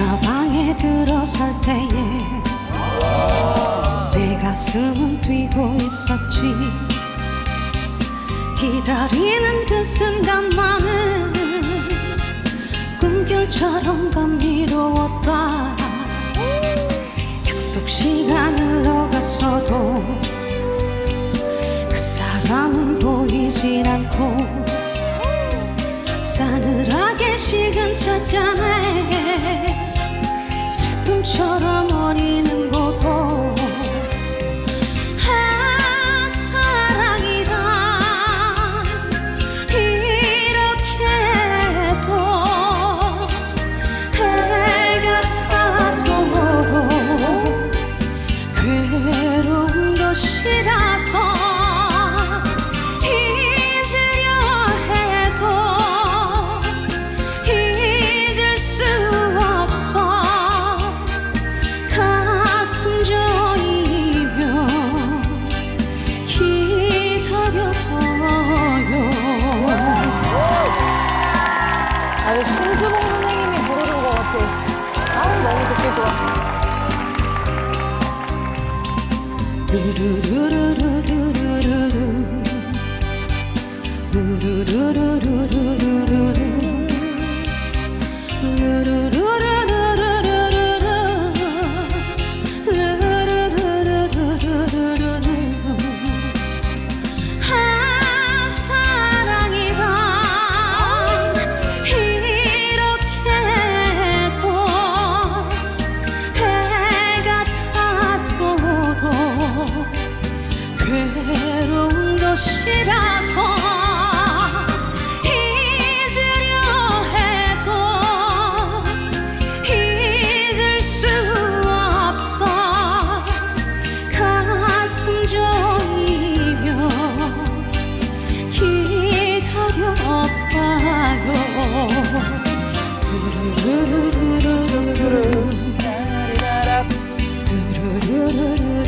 다방에 들어설 때에 내 가슴은 뛰고 있었지. 기다리는 그 순간만은 꿈결처럼 감미로웠다. 약속 시간 흘러갔어도 그 사람은 보이질 않고 싸늘하게 식은 찻잔에 슬픔처럼 어리는 것도 아 사랑이란 이렇게도 해가 타도 괴로운 것이라서 아주 심수봉 선생님이 부르는 것 같아. 아우 너무 듣기 좋아. 루루루루루루루루 루루루루루루루루 루루루루루루루루루루루 괴로운 것이라서 잊으려 해도 잊을 수 없어. 가슴 저이며 기다려봐요. 두루루루루루루 두루루루루루